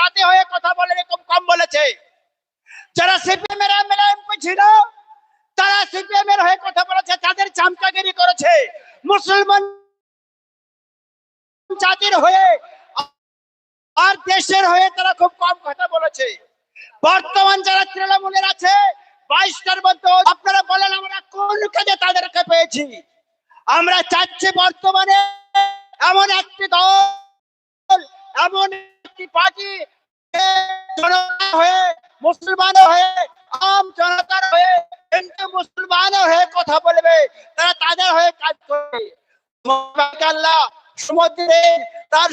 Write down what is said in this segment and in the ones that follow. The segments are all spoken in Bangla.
জাতি হয়ে কথা বলে এরকম কম বলেছে যারা সিপিএম এর এমএলএ এমপি ছিল তারা সিপিএম এর হয়ে কথা বলেছে তাদের চামচাগিরি করেছে মুসলমান জাতির হয়ে আর দেশের হয়ে তারা খুব কম কথা বলেছে বর্তমান যারা তৃণমূলের আছে বাইশটার মধ্যে আপনারা বলেন আমরা কোন কাজে তাদেরকে পেয়েছি আমরা চাচ্ছি বর্তমানে এমন একটি দল এমন পার্টি জনতা হয়ে মুসলমান হয়ে, আম জনতার হয়ে, হিন্দু মুসলমান হয়ে কথা বলবে, তারা তাদের হয়ে কাজ করবে তার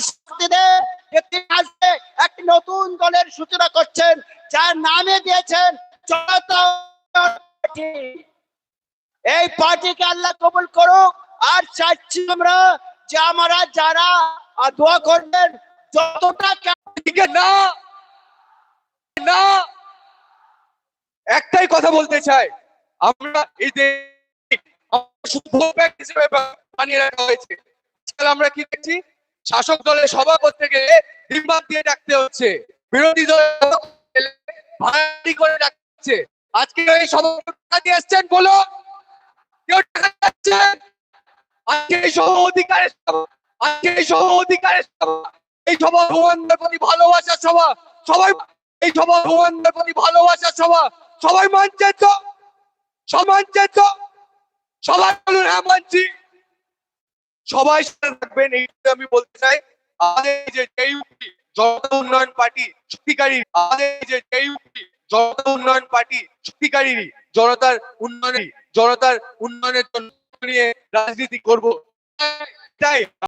একটি নতুন দলের সূচনা করছেন, যার নামে দিয়েছেন। এই পার্টিকে আল্লাহ কবুল করুক, আর চাচ্ছি আমরা যে আমরা যারা দোয়া করবেন যতটা না না, একটাই কথা বলতে চাই। আমরা এই দেশ বানিয়ে রাখা হয়েছে। আমরা কি দেখছি? শাসক দলের সভা করতে গেলে ডিম্বাক দিয়ে ডাকতে হচ্ছে। বিরোধী দল করে ডাকছে আজকে এই সভা টাকা দিয়ে এসছেন বলো কেউ আজকে এই সহ অধিকারের সভা। আজকে এই সহ অধিকারের সভা। এই সভা ভগবানের প্রতি ভালোবাসার সভা। সবাই এই প্রতি ভালোবাসার সভা। সবাই মানছেন তো? সবাই মানছেন তো? সবাই বলুন হ্যাঁ মানছি। সবাই সাথে থাকবেন এইটা আমি বলতে চাই। আমাদের যে জেইউপি জনতা উন্নয়ন পার্টি সত্যিকারী আমাদের যে জেইউপি জনতা উন্নয়ন পার্টি সত্যিকারী জনতার উন্নয়নে জনতার উন্নয়নের জন্য নিয়ে রাজনীতি করব। তাই